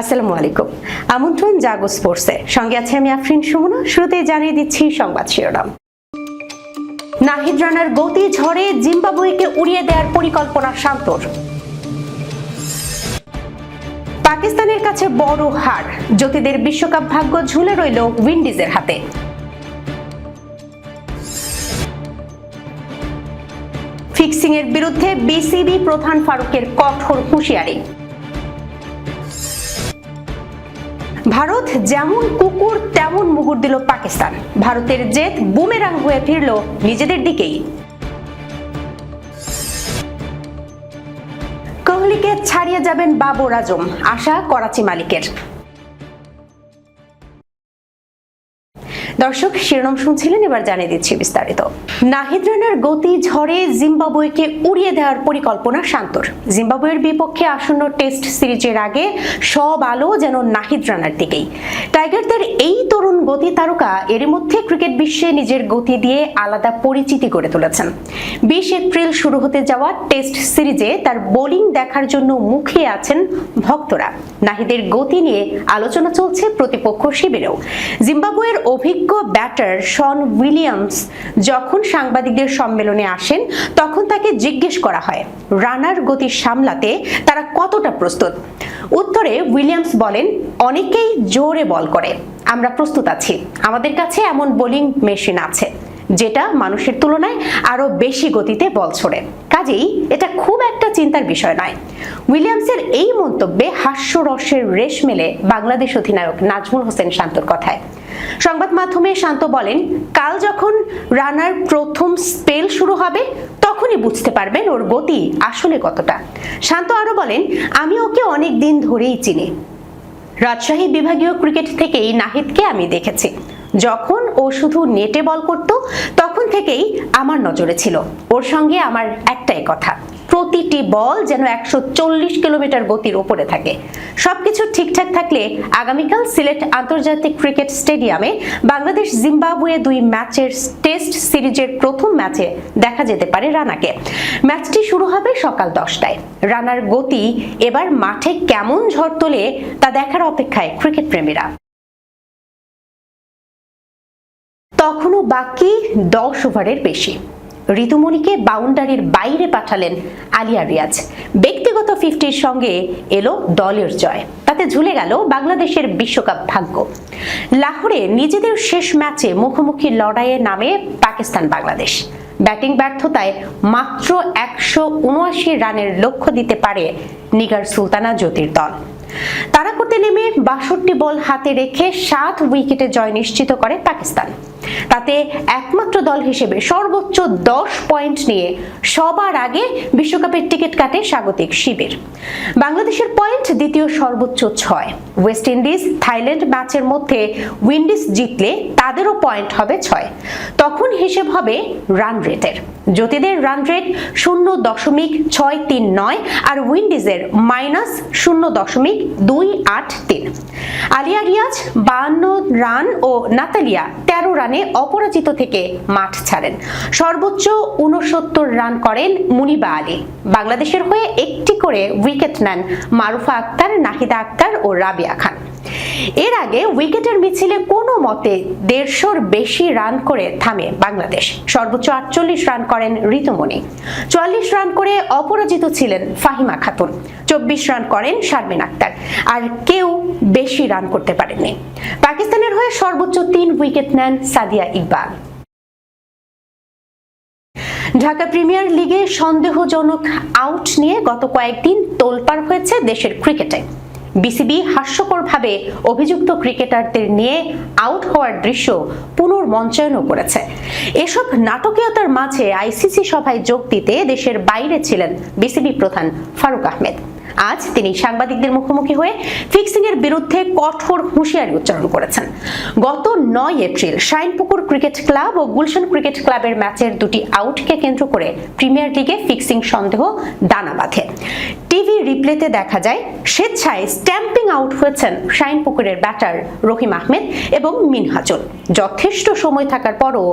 আসসালামু আলাইকুম। আমন্ত্রণ জাগো স্পোর্টসে। সঙ্গে আছে আমি আফরিন সুমনা। শুরুতেই জানিয়ে দিচ্ছি সংবাদ শিরোনাম। নাহিদ রানার গতি ঝড়ে জিম্বাবুয়েকে উড়িয়ে দেওয়ার পরিকল্পনা শান্তর। পাকিস্তানের কাছে বড় হার। জ্যোতিদের বিশ্বকাপ ভাগ্য ঝুলে রইল উইন্ডিজের হাতে। ফিক্সিং এর বিরুদ্ধে বিসিবি প্রধান ফারুকের কঠোর হুঁশিয়ারি। ভারত যেমন কুকুর, তেমন মুগুর দিল পাকিস্তান। ভারতের জেদ বুমেরাং হয়ে ফিরল নিজেদের দিকেই। কোহলিকে ছাড়িয়ে যাবেন বাবর আজম, আশা করাচি মালিকের। দর্শক, শিরোনাম শুনছিলেন, এবার জানিয়ে দিচ্ছি বিস্তারিত। নাহিদ রানার গতি ঝড়ে জিম্বাবুয়েকে উড়িয়ে দেওয়ার পরিকল্পনা শান্তর। জিম্বাবুয়ের বিপক্ষে আসন্ন টেস্ট সিরিজের আগে সব আলো যেন নাহিদ রানার দিকেই। টাইগারদের এই তরুণ গতি তারকা এরই মধ্যে ক্রিকেট বিশ্বে নিজের গতি দিয়ে আলাদা পরিচিতি গড়ে তুলেছেন। বিশ এপ্রিল শুরু হতে যাওয়া টেস্ট সিরিজে তার বোলিং দেখার জন্য মুখিয়ে আছেন ভক্তরা। নাহিদের গতি নিয়ে আলোচনা চলছে প্রতিপক্ষ শিবিরেও। জিম্বাবুয়ের অভিজ্ঞ ব্যাটার শন উইলিয়ামস যখন সাংবাদিকদের সম্মেলনে আসেন, তখন তাকে জিজ্ঞেস করা হয়, রানার গতি সামলাতে তারা কতটা প্রস্তুত? উত্তরে উইলিয়ামস বলেন, অনেকেই জোরে বল করে। আমরা প্রস্তুত আছি। আমাদের কাছে এমন বোলিং মেশিন আছে। যেটা মানুষের তুলনায় আরও বেশি গতিতে বল ছোড়ে। কাজেই এটা খুব একটা চিন্তার বিষয় নয়। উইলিয়ামসের এই মন্তব্যে হাস্যরসের রেশ মেলে বাংলাদেশ অধিনায়ক নাজমুল হোসেন শান্তর কথায়। সংবাদ মাধ্যমে শান্ত বলেন, কাল যখন রানার প্রথম স্পেল শুরু হবে, তখনই বুঝতে পারবেন ওর গতি আসলে কতটা। শান্ত আরও বলেন, আমি ওকে অনেক দিন ধরেই চিনি। রাজশাহী বিভাগীয় ক্রিকেট থেকেই নাহিদকে আমি দেখেছি। যখন ও শুধু নেটে বল করত, তখন থেকেই আমার নজরে ছিল। ওর সঙ্গে আমার একটাই কথা, প্রতিটি বল যেন একশো চল্লিশ কিলোমিটার গতির ওপরে থাকে। সবকিছু ঠিকঠাক থাকলে আগামীকাল সিলেট আন্তর্জাতিক ক্রিকেট স্টেডিয়ামে বাংলাদেশ জিম্বাবুয়ে দুই ম্যাচের টেস্ট সিরিজের প্রথম ম্যাচে দেখা যেতে পারে রানাকে। ম্যাচটি শুরু হবে সকাল দশটায়। রানার গতি এবার মাঠে কেমন ঝড় তোলে তা দেখার অপেক্ষায় ক্রিকেট প্রেমীরা। তখনও বাকি দশ ওভারের বেশি। ঋতুমণিকে বাউন্ডারির বাইরে পাঠালেন আলিয়া রিয়াজ। ব্যক্তিগত ফিফটির সঙ্গে এলো দলের জয়। তাতে ঝুলে গেল বাংলাদেশের বিশ্বকাপ ভাগ্য। লাহোরে নিজেদের শেষ ম্যাচে মুখোমুখি লড়াইয়ে নামে পাকিস্তান বাংলাদেশ। ব্যাটিং ব্যর্থতায় মাত্র একশো উনআশি রানের লক্ষ্য দিতে পারে নিগার সুলতানা জ্যোতির দল। তারা করতে নেমে বাষট্টি বল হাতে রেখে সাত উইকেটে জয় নিশ্চিত করে পাকিস্তান। তাতে একমাত্র দল হিসেবে সর্বোচ্চ দশ পয়েন্ট নিয়ে সবার আগে বিশ্বকাপের টিকিট কাটে স্বাগতিক শিবির। বাংলাদেশের পয়েন্ট দ্বিতীয় সর্বোচ্চ ছয়। ওয়েস্ট ইন্ডিজ, থাইল্যান্ড ম্যাচের মধ্যে উইন্ডিজ জিতলে তাদেরও পয়েন্ট হবে ছয়। তখন হিসেব হবে রান রেটের। জ্যোতিদের রান রেট শূন্য দশমিক ছয় তিন নয় আর উইন্ডিজের মাইনাস শূন্য দশমিক দুই আট তিন। আলিয়া রিয়াজ বাহান্ন রান ও নাতালিয়া তেরো রানে অপরাজিত থেকে মাঠ ছাড়েন। সর্বোচ্চ উনসত্তর রান করেন মুনিবা আলী। বাংলাদেশের হয়ে একটি করে উইকেট নেন মারুফা আক্তার, নাহিদা আক্তার ও রাবিয়া খান। এর আগে উইকেটের মিছিলে কোনো মতে দেড়শোর বেশি রান করে থামে বাংলাদেশ। সর্বোচ্চ আটচল্লিশ রান করেন ঋতুমণি। চুয়াল্লিশ রান করে অপরাজিত ছিলেন ফাহিমা খাতুন। চব্বিশ রান করেন শারমিন আক্তার। আর কেউ বেশি রান করতে পারেননি। পাকিস্তানের হয়ে সর্বোচ্চ তিন উইকেট নেন সাদিয়া ইকবাল। ঢাকা প্রিমিয়ার লিগে সন্দেহজনক আউট নিয়ে গত কয়েকদিন তোলপাড় হয়েছে দেশের ক্রিকেটে। বিসিবি হাস্যকরভাবে অভিযুক্ত ক্রিকেটারদের নিয়ে আউট হওয়ার দৃশ্য পুনর্মঞ্চায়নও করেছে। এসব নাটকীয়তার মাঝে আইসিসি সভায় যোগ দিতে দেশের বাইরে ছিলেন বিসিবি প্রধান ফারুক আহমেদ। আজ তিনি সাংবাদিকদের মুখোমুখি হয়ে ফিক্সিং এর বিরুদ্ধে কঠোর হুঁশিয়ারি উচ্চারণ করেছেন। গত নয় এপ্রিল শাইনপুকুর ক্রিকেট ক্লাব ও গুলশান ক্রিকেট ক্লাবের ম্যাচের দুটি আউটকে কেন্দ্র করে প্রিমিয়ার লিগে ফিক্সিং সন্দেহ দানা বাঁধে। টিভি রিপ্লেতে দেখা যায়, স্বেচ্ছায় স্ট্যাম্পিং আউট হয়েছেন শাইনপুকুরের ব্যাটার রহিম আহমেদ এবং মিনহাজুল। যথেষ্ট সময় থাকার পরও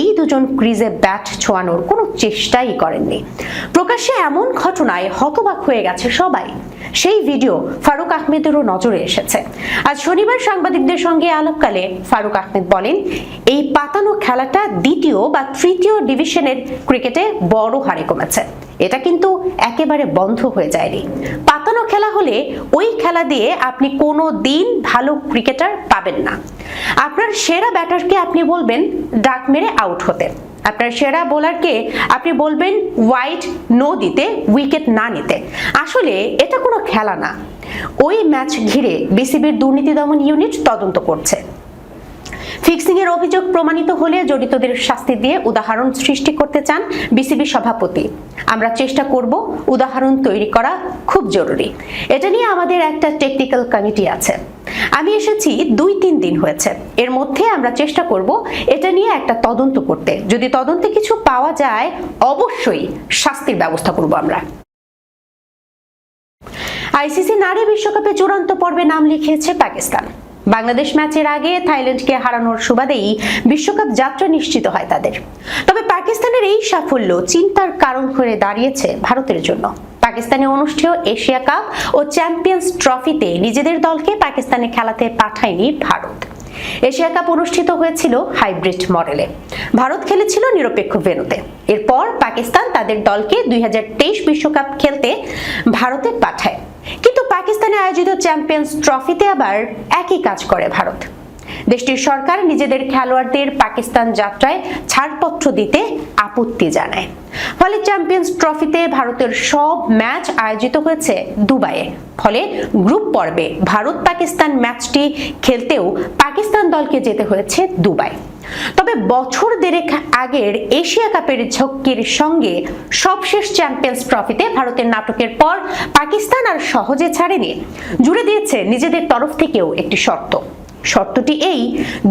এই দুজন ক্রিজে ব্যাট ছোঁয়ানোর কোনো চেষ্টাই করেননি। প্রকাশ্যে এমন ঘটনায় হতবাক হয়ে গেছে সবাই। সেই ভিডিও ফারুক আহমেদেরও নজরে এসেছে। আজ শনিবার সাংবাদিকদের সঙ্গে আলাপকালে ফারুক আহমেদ বলেন, এই পাতানো খেলাটা দ্বিতীয় বা তৃতীয় ডিভিশনের ক্রিকেটে বড় হারে কমেছে। এটা কিন্তু একেবারে বন্ধ হয়ে যায়নি। পাতানো খেলা হলে ওই খেলা দিয়ে আপনি কোনো দিন ভালো ক্রিকেটার পাবেন না। আপনার সেরা ব্যাটারকে আপনি বলবেন ডাক মেরে আউট হতে। আপনার সেরা বোলারকে আপনি বলবেন ওয়াইড নো দিতে উইকেট না নিতে। আসলে এটা কোনো খেলা না। ওই ম্যাচ ঘিরে বিসিবির দুর্নীতি দমন ইউনিট তদন্ত করছে। ফিক্সিং এর অভিযোগ প্রমাণিত হলে জড়িতদের শাস্তি দিয়ে উদাহরণ সৃষ্টি করতে চান বিসিবি সভাপতি। আমরা চেষ্টা করব উদাহরণ তৈরি করা খুব জরুরি। এটা নিয়ে আমাদের একটা টেকনিক্যাল কমিটি আছে। আমি এসেছি দুই তিন দিন হয়েছে। এর মধ্যে আমরা চেষ্টা করব এটা নিয়ে একটা তদন্ত করতে। যদি তদন্তে কিছু পাওয়া যায়, অবশ্যই শাস্তির ব্যবস্থা করব আমরা। আইসিসি নারী বিশ্বকাপে চূড়ান্ত পর্বে নাম লিখিয়েছে পাকিস্তান। বাংলাদেশ ম্যাচের আগে থাইল্যান্ডকে হারানোর সুবাদেই বিশ্বকাপ যাত্রা নিশ্চিত হয় তাদের। তবে পাকিস্তানের এই সাফল্য চিন্তার কারণ হয়ে দাঁড়িয়েছে ভারতের জন্য। পাকিস্তানে অনুষ্ঠেয় এশিয়া কাপ ও চ্যাম্পিয়ন্স ট্রফিতে নিজেদের দলকে পাকিস্তানে খেলাতে পাঠায়নি ভারত। এশিয়া কাপ অনুষ্ঠিত হয়েছিল হাইব্রিড মডেলে। ভারত খেলেছিল নিরপেক্ষ ভেন্যুতে। এরপর পাকিস্তান তাদের দলকে দুই বিশ্বকাপ খেলতে ভারতে পাঠায়। পাকিস্তানে আয়োজিত চ্যাম্পিয়ন্স ট্রফিতে আবার একই কাজ করে ভারত। দেশটির সরকার নিজেদের খেলোয়াড়দের পাকিস্তান যাত্রায় ছাড়পত্র দিতে আপত্তি জানায়। ফলে চ্যাম্পিয়ন্স ট্রফিতে ভারতের সব ম্যাচ আয়োজিত হয়েছে দুবাইয়ে। ফলে গ্রুপ পর্বে ভারত পাকিস্তান ম্যাচটি খেলতেও পাকিস্তান দলকে যেতে হয়েছে দুবাই। তবে বছর দেড়েক আগের এশিয়া কাপের ঝক্কির সঙ্গে সবশেষ চ্যাম্পিয়ন্স ট্রফিতে ভারতের নাটকের পর পাকিস্তান আর সহজে ছাড়েনি। জুড়ে দিয়েছে নিজেদের তরফ থেকেও একটি শর্ত। শর্তটি এই,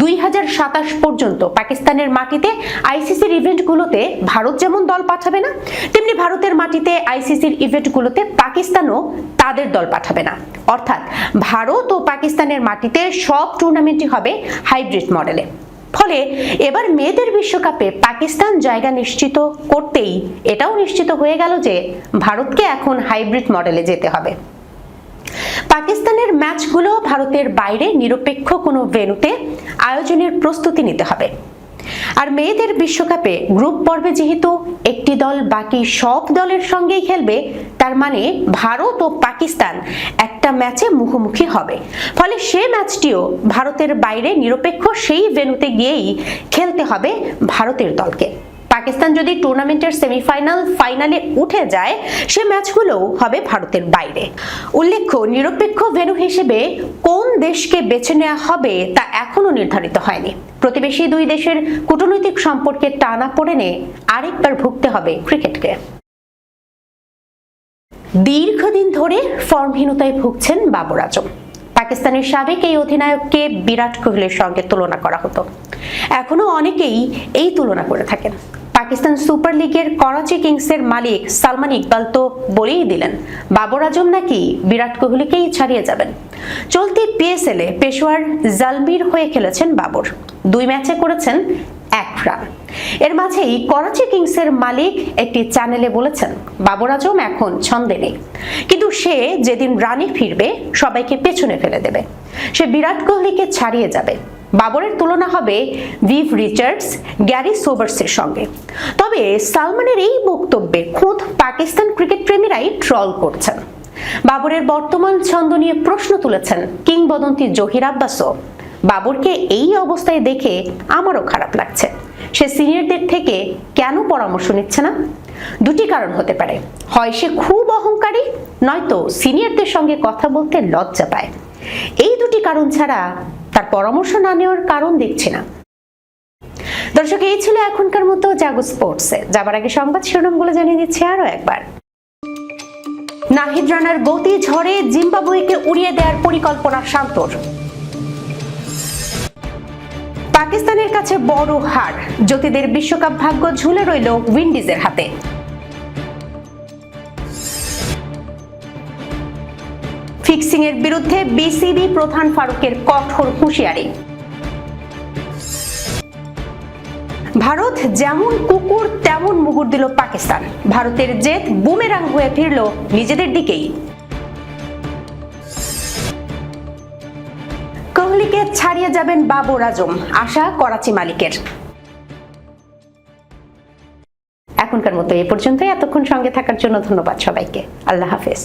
দুই হাজার সাতাশ পর্যন্ত পাকিস্তানের মাটিতে আইসিসির ইভেন্টগুলোতে ভারত যেমন দল পাঠাবে না, তেমনি ভারতের মাটিতে আইসিসির ইভেন্টগুলোতে পাকিস্তানও তাদের দল পাঠাবে না। অর্থাৎ ভারত ও পাকিস্তানের মাটিতে সব টুর্নামেন্টই হবে হাইব্রিড মডেলে। ফলে এবার মেয়েদের বিশ্বকাপে পাকিস্তান জায়গা নিশ্চিত করতেই এটাও নিশ্চিত হয়ে গেল যে ভারতকে এখন হাইব্রিড মডেলে যেতে হবে। পাকিস্তানের ম্যাচগুলো ভারতের বাইরে, নিরপেক্ষ কোনো ভেন্যুতে আয়োজনের প্রস্তুতি নিতে হবে। আর মেয়েদের বিশ্বকাপে গ্রুপ পর্বে যেহেতু একটি দল বাকি সব দলের সঙ্গেই খেলবে, তার মানে ভারত ও পাকিস্তান একটা ম্যাচে মুখোমুখি হবে। ফলে সে ম্যাচটিও ভারতের বাইরে, নিরপেক্ষ সেই ভেন্যুতে গিয়েই খেলতে হবে ভারতের দলকে। পাকিস্তান যদি টুর্নামেন্টের সেমিফাইনাল ফাইনালে উঠে যায়, সে ম্যাচগুলোও হবে ভারতের বাইরে। উল্লেখ্য, নিরপেক্ষ ভেন্যু হিসেবে কোন দেশকে বেছে নেওয়া হবে তা এখনও নির্ধারিত হয়নি। প্রতিবেশী দুই দেশের কূটনৈতিক সম্পর্কে টানা পড়েনে আরেকবার ভুগতে হবে ক্রিকেটকে। দীর্ঘদিন ধরে ফর্মহীনতায় ভুগছেন বাবর আজম। পাকিস্তানের সাবেক এই অধিনায়ককে বিরাট কোহলির সঙ্গে তুলনা করা হতো। এখনও অনেকেই এই তুলনা করে থাকেন। পাকিস্তান সুপার লিগের করাচি কিংসের মালিক সালমান ইকবাল তো বলেই দিলেন, বাবর আজম নাকি বিরাট কোহলিকেই ছাড়িয়ে যাবেন। চলতি পিএসএল এ পেশোয়ার জালমির হয়ে খেলেছেন বাবর। দুই ম্যাচে করেছেন এক রান। এর মাঝেই করাচি কিংসের মালিক একটি চ্যানেলে বলেছেন, বাবর আজম এখন ছন্দে নেই। কিন্তু সে যেদিন রানে ফিরবে, সবাইকে পেছনে ফেলে দেবে। সে বিরাট কোহলিকে ছাড়িয়ে যাবে। বাবরের তুলনা হবে ভিভ রিচার্ডস, গ্যারি সোবার্সের সঙ্গে। তবে সালমানের এই বক্তব্যে খোদ পাকিস্তান ক্রিকেট প্রেমীরাই ট্রল করছেন। বাবরের বর্তমান ছন্দ নিয়ে প্রশ্ন তুলেছেন কিংবদন্তি জহির আব্বাসও। বাবরকে এই অবস্থায় দেখে আমারও খারাপ লাগছে। সে সিনিয়রদের থেকে কেন পরামর্শ নিচ্ছে না? দুটি কারণ হতে পারে। হয় সে খুব অহংকারী, নয়তো সিনিয়রদের সঙ্গে কথা বলতে লজ্জা পায়। এই দুটি কারণ ছাড়া তার পরামর্শ না নেওয়ার কারণ দেখছি না। দর্শক, এই ছিল এখনকার মতো জাগো স্পোর্টসে। যাবার আগে সংবাদ শিরোনামগুলো জানিয়ে দিচ্ছি আরও একবার। নাহিদ রানার গতি ঝড়ে জিম্বাবুয়েকে উড়িয়ে দেওয়ার পরিকল্পনা শান্তর পাকিস্তানের কাছে বড় হার। জ্যোতিদের বিশ্বকাপ ভাগ্য ঝুলে রইল উইন্ডিজের হাতে। ফিক্সিং এর বিরুদ্ধে বিসিবি প্রধান ফারুকের কঠোর হুঁশিয়ারি। ভারত যেমন কুকুর, তেমন মুহূর্ত দিল পাকিস্তান। ভারতের জেদ বুমেরাং হয়ে ফিরল নিজেদের দিকেই। কোহলিকে ছাড়িয়ে যাবেন বাবর আজম, আশা করাচি মালিকের। এখনকার মতো এ পর্যন্ত এতক্ষণ সঙ্গে থাকার জন্য ধন্যবাদ সবাইকে। আল্লাহ হাফেজ।